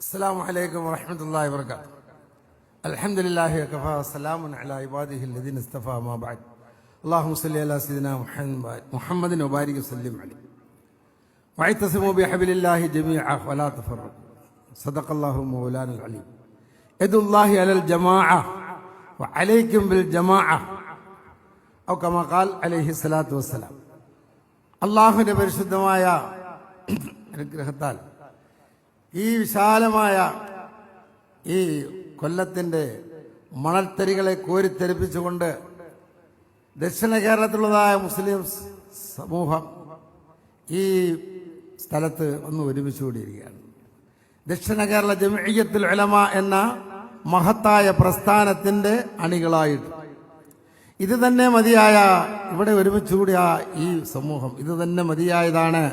السلام عليكم ورحمة الله وبركاته الحمد لله وكفى وسلام على عباده الذين اصطفى ما بعد اللهم صل على سيدنا محمد محمد وبارك وسلم عليه واعتصموا بحبل الله جميعا ولا تفرقوا صدق الله مولانا العليم يد الله على الجماعة وعليكم بالجماعة أو كما قال عليه الصلاة والسلام അള്ളാഹുവിന്റെ പരിശുദ്ധമായ അനുഗ്രഹത്താൽ ഈ വിശാലമായ ഈ കൊല്ലത്തിന്റെ മണൽത്തരികളെ കോരിത്തെരിപ്പിച്ചുകൊണ്ട് ദക്ഷിണ കേരളത്തിലുള്ളതായ മുസ്ലിം സമൂഹം ഈ സ്ഥലത്ത് ഒന്ന് ഒരുമിച്ച് കൂടിയിരിക്കുകയാണ്. ദക്ഷിണ കേരള ജമിയത്തുൽ ഉലമ എന്ന മഹത്തായ പ്രസ്ഥാനത്തിന്റെ അണികളായിട്ട് ഇത് തന്നെ മതിയായ ഇവിടെ ഒരുമിച്ച് കൂടിയ ഈ സമൂഹം ഇത് തന്നെ മതിയായതാണ്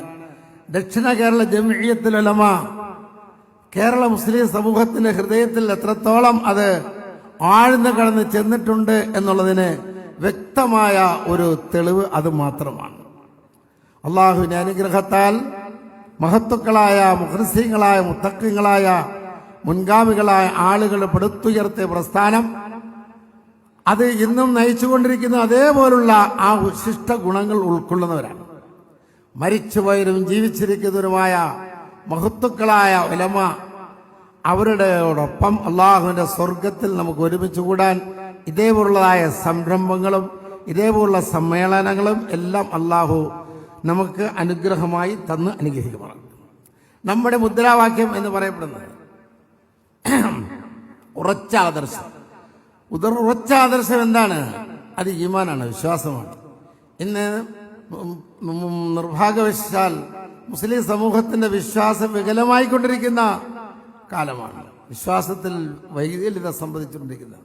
ദക്ഷിണ കേരള ജമിയത്തുൽ ഉലമ കേരള മുസ്ലിം സമൂഹത്തിന്റെ ഹൃദയത്തിൽ എത്രത്തോളം അത് ആഴ്ന്നു കടന്ന് ചെന്നിട്ടുണ്ട് എന്നുള്ളതിന് വ്യക്തമായ ഒരു തെളിവ് അത് മാത്രമാണ്. അള്ളാഹുവിന്റെ അനുഗ്രഹത്താൽ മഹത്തുക്കളായ മുഖ്രസ്യങ്ങളായ മുത്തക്കങ്ങളായ മുൻഗാമികളായ ആളുകൾ പെടുത്തുയർത്തിയ പ്രസ്ഥാനം അത് ഇന്നും നയിച്ചുകൊണ്ടിരിക്കുന്ന അതേപോലുള്ള ആ വിശിഷ്ട ഗുണങ്ങൾ ഉൾക്കൊള്ളുന്നവരാണ്. മരിച്ചുപോയവരും ജീവിച്ചിരിക്കുന്നവരുമായ മഹത്തുക്കളായ ഉലമ അവരുടെയോടൊപ്പം അള്ളാഹുവിന്റെ സ്വർഗത്തിൽ നമുക്ക് ഒരുമിച്ച് കൂടാൻ ഇതേപോലുള്ളതായ സംരംഭങ്ങളും ഇതേപോലുള്ള സമ്മേളനങ്ങളും എല്ലാം അള്ളാഹു നമുക്ക് അനുഗ്രഹമായി തന്ന് അനുഗ്രഹിക്കുമാണ് നമ്മുടെ മുദ്രാവാക്യം എന്ന് പറയപ്പെടുന്നത് ഉറച്ച ആദർശം. ഉദർ ഉറച്ച ആദർശം എന്താണ്? അത് ഈമാനാണ് വിശ്വാസമാണ്. ഇന്ന് നിർഭാഗ്യവശാൽ മുസ്ലിം സമൂഹത്തിന്റെ വിശ്വാസം വികലമായിക്കൊണ്ടിരിക്കുന്ന കാലമാണ്. വിശ്വാസത്തിൽ വൈകല്യത സംബന്ധിച്ചുകൊണ്ടിരിക്കുന്ന.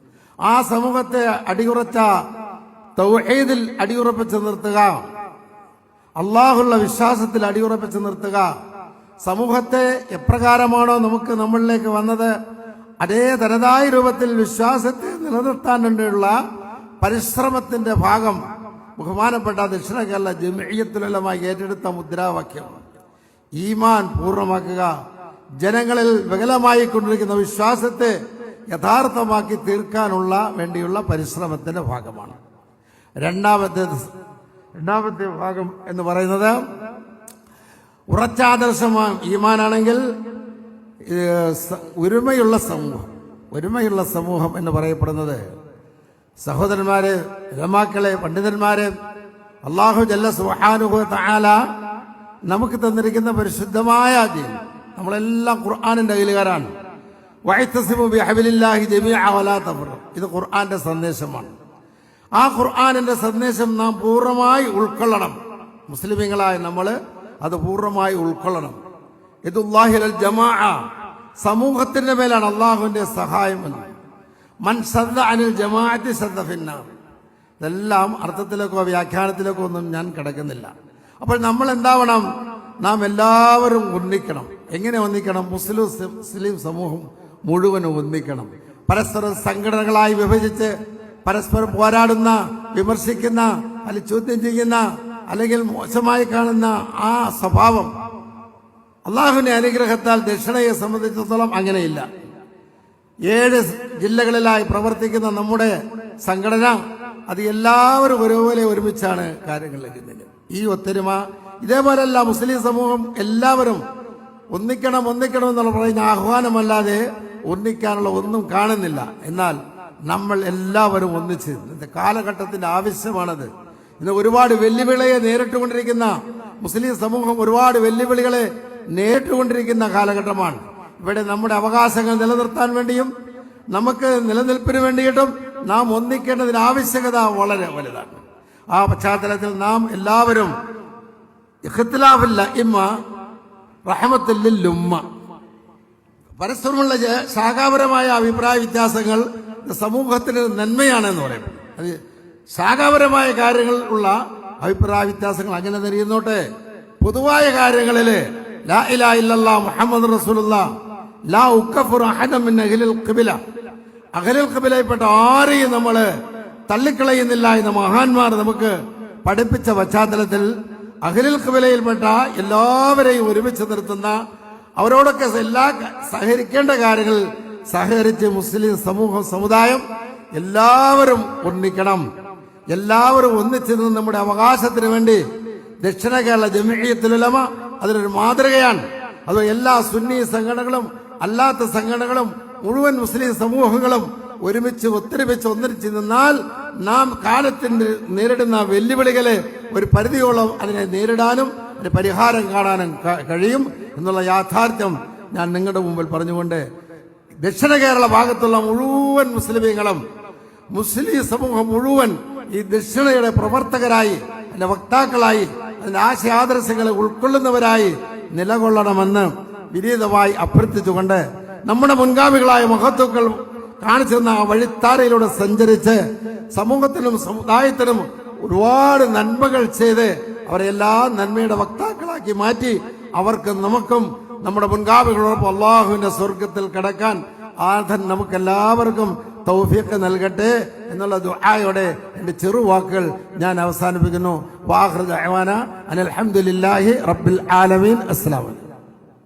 ആ സമൂഹത്തെ അടിയുറച്ച തൗഹീദിൽ അടിയുറപ്പിച്ച് നിർത്തുക. അള്ളാഹുള്ള വിശ്വാസത്തിൽ അടിയുറപ്പിച്ച് നിർത്തുക. സമൂഹത്തെ എപ്രകാരമാണോ നമുക്ക് നമ്മളിലേക്ക് വന്നത്? അതേ തനതായ രൂപത്തിൽ വിശ്വാസത്തെ നിലനിർത്താൻ വേണ്ടിയുള്ള പരിശ്രമത്തിന്റെ ഭാഗം ബഹുമാനപ്പെട്ട ദക്ഷിണ കേരള ജമിയത്തിലെല്ലാമായി ഏറ്റെടുത്ത മുദ്രാവാക്യമാണ്. ഈമാൻ പൂർണമാക്കുക ജനങ്ങളിൽ വികലമായി കൊണ്ടിരിക്കുന്ന വിശ്വാസത്തെ യഥാർത്ഥമാക്കി തീർക്കാനുള്ള വേണ്ടിയുള്ള പരിശ്രമത്തിന്റെ ഭാഗമാണ്. രണ്ടാമത്തെ രണ്ടാമത്തെ ഭാഗം എന്ന് പറയുന്നത് ഉറച്ച ആദർശമാണ് ഈമാനാണെങ്കിൽ ഒരുമയുള്ള സമൂഹം ഒരുമയുള്ള സമൂഹം എന്ന് പറയപ്പെടുന്നത് സഹോദരന്മാരെ രമാക്കളെ പണ്ഡിതന്മാരെ അള്ളാഹു ജല്ല സുഹാനുഹു താല നമുക്ക് തന്നിരിക്കുന്ന പരിശുദ്ധമായ ദീൻ നമ്മളെല്ലാം ഖുർആാനിന്റെ കയ്യിലുകാരാണ് വൈത്തസിമു ബിഹബിലില്ലാഹി ജമീഅ വലാ തഫറഖ്. ഇത് ഖുർആാന്റെ സന്ദേശമാണ്. ആ ഖുർആാനിന്റെ സന്ദേശം നാം പൂർണമായി ഉൾക്കൊള്ളണം. മുസ്ലിമീങ്ങളായ നമ്മൾ അത് പൂർണമായി ഉൾക്കൊള്ളണം. ഇതുല്ലാഹിൽ ജമാ സമൂഹത്തിന്റെ മേലാണ് അള്ളാഹുവിന്റെ സഹായം എന്ന് മൻ ശ്രദ്ധ അനിൽ ജമാഅത്തി ശ്രദ്ധ ഫിന്നാർ. ഇതെല്ലാം അർത്ഥത്തിലേക്കോ വ്യാഖ്യാനത്തിലേക്കോ ഒന്നും ഞാൻ കിടക്കുന്നില്ല. അപ്പോൾ നമ്മൾ എന്താവണം നാം എല്ലാവരും ഒന്നിക്കണം. എങ്ങനെ ഒന്നിക്കണം? മുസ്ലിം മുസ്ലിം സമൂഹം മുഴുവനും ഒന്നിക്കണം. പരസ്പരം സംഘടനകളായി വിഭജിച്ച് പരസ്പരം പോരാടുന്ന വിമർശിക്കുന്ന അല്ലെങ്കിൽ ചോദ്യം ചെയ്യുന്ന അല്ലെങ്കിൽ മോശമായി കാണുന്ന ആ സ്വഭാവം അള്ളാഹുവിന്റെ അനുഗ്രഹത്താൽ ദക്ഷിണയെ സംബന്ധിച്ചിടത്തോളം അങ്ങനെയില്ല. ഏഴ് ജില്ലകളിലായി പ്രവർത്തിക്കുന്ന നമ്മുടെ സംഘടന അത് എല്ലാവരും ഒരുപോലെ ഒരുമിച്ചാണ് കാര്യങ്ങൾ ചെയ്യുന്നത്. ഈ ഒത്തൊരുമ ഇതേപോലെയല്ല മുസ്ലിം സമൂഹം എല്ലാവരും ഒന്നിക്കണം ഒന്നിക്കണം എന്നുള്ള പറയുന്ന ആഹ്വാനമല്ലാതെ ഒന്നിക്കാനുള്ള ഒന്നും കാണുന്നില്ല. എന്നാൽ നമ്മൾ എല്ലാവരും ഒന്നിച്ച് ഇന്നത്തെ കാലഘട്ടത്തിന്റെ ആവശ്യമാണത്. ഇന്ന് ഒരുപാട് വെല്ലുവിളിയെ നേരിട്ടുകൊണ്ടിരിക്കുന്ന മുസ്ലിം സമൂഹം ഒരുപാട് വെല്ലുവിളികളെ നേരിട്ടുകൊണ്ടിരിക്കുന്ന കാലഘട്ടമാണ്. ഇവിടെ നമ്മുടെ അവകാശങ്ങൾ നിലനിർത്താൻ വേണ്ടിയും നമുക്ക് നിലനിൽപ്പിന് വേണ്ടിയിട്ടും നാം ഒന്നിക്കേണ്ടതിന് ആവശ്യകത വളരെ വലുതാണ്. ആ പശ്ചാത്തലത്തിൽ നാം എല്ലാവരും ഇഖ്തിലാഫില്ല ഇമ്മ റഹമത്തില്ലുമ്മ പരസ്പരമുള്ള ശാഖാപരമായ അഭിപ്രായ വ്യത്യാസങ്ങൾ സമൂഹത്തിന് നന്മയാണെന്ന് പറയും അത് ശാഖാപരമായ കാര്യങ്ങൾ ഉള്ള അഭിപ്രായ വ്യത്യാസങ്ങൾ അങ്ങനെ നിറയുന്നോട്ടെ പൊതുവായ കാര്യങ്ങളിൽ ലാ ഇലാ ഇല്ലല്ലാ മുഹമ്മദ് റസൂലുള്ള ലാ ഉക്കഫുർ അഹദം മിൻ ഖിബല. അഹ്ലിൽ ഖിബലയിൽപ്പെട്ട ആരെയും നമ്മൾ തള്ളിക്കളയുന്നില്ല എന്ന് മഹാന്മാർ നമുക്ക് പഠിപ്പിച്ച പശ്ചാത്തലത്തിൽ അഹ്ലിൽ ഖിബലയിൽപ്പെട്ട എല്ലാവരെയും ഒരുമിച്ച് നിർത്തുന്ന അവരോടൊക്കെ എല്ലാ സഹകരിക്കേണ്ട കാര്യങ്ങൾ സഹകരിച്ച് മുസ്ലിം സമൂഹം സമുദായം എല്ലാവരും ഒന്നിക്കണം. എല്ലാവരും ഒന്നിച്ചു നിന്ന് നമ്മുടെ അവകാശത്തിന് വേണ്ടി ദക്ഷിണ കേരള ജമിയത്തിലുലമ അതിനൊരു മാതൃകയാണ്. അത് എല്ലാ സുന്നി സംഘടനകളും അല്ലാത്ത സംഘടനകളും മുഴുവൻ മുസ്ലിം സമൂഹങ്ങളും ഒരുമിച്ച് ഒത്തൊരുമിച്ച് ഒന്നിച്ച് നിന്നാൽ നാം കാലത്തിന് നേരിടുന്ന വെല്ലുവിളികളെ ഒരു പരിധിയോളം അതിനെ നേരിടാനും അതിന് പരിഹാരം കാണാനും കഴിയും എന്നുള്ള യാഥാർത്ഥ്യം ഞാൻ നിങ്ങളുടെ മുമ്പിൽ പറഞ്ഞുകൊണ്ട് ദക്ഷിണ കേരള ഭാഗത്തുള്ള മുഴുവൻ മുസ്ലിമീങ്ങളും മുസ്ലിം സമൂഹം മുഴുവൻ ഈ ദക്ഷിണയുടെ പ്രവർത്തകരായി അതിന്റെ വക്താക്കളായി അതിന്റെ ആശയാദർശങ്ങളെ ഉൾക്കൊള്ളുന്നവരായി നിലകൊള്ളണമെന്ന് വിനീതമായി അഭ്യർത്ഥിച്ചുകൊണ്ട് നമ്മുടെ മുൻഗാമികളായ മഹത്വക്കൾ കാണിച്ചു തന്ന ആ വഴിത്താരയിലൂടെ സഞ്ചരിച്ച് സമൂഹത്തിനും സമുദായത്തിനും ഒരുപാട് നന്മകൾ ചെയ്ത് അവരെ എല്ലാ നന്മയുടെ വക്താക്കളാക്കി മാറ്റി അവർക്ക് നമുക്കും നമ്മുടെ മുൻഗാമികളോടൊപ്പം അള്ളാഹുവിന്റെ സ്വർഗത്തിൽ കിടക്കാൻ ആധൻ നമുക്കെല്ലാവർക്കും തൗഫീഖ് നൽകട്ടെ എന്നുള്ള ദുആയോടെ എന്റെ ചെറുവാക്കുകൾ ഞാൻ അവസാനിപ്പിക്കുന്നു. വാഹൃദ അനിൽ അലഹമുല്ലാഹി റബ്ബിൽ ആലമീൻ. അസ്സലാമു അലൈക്കും.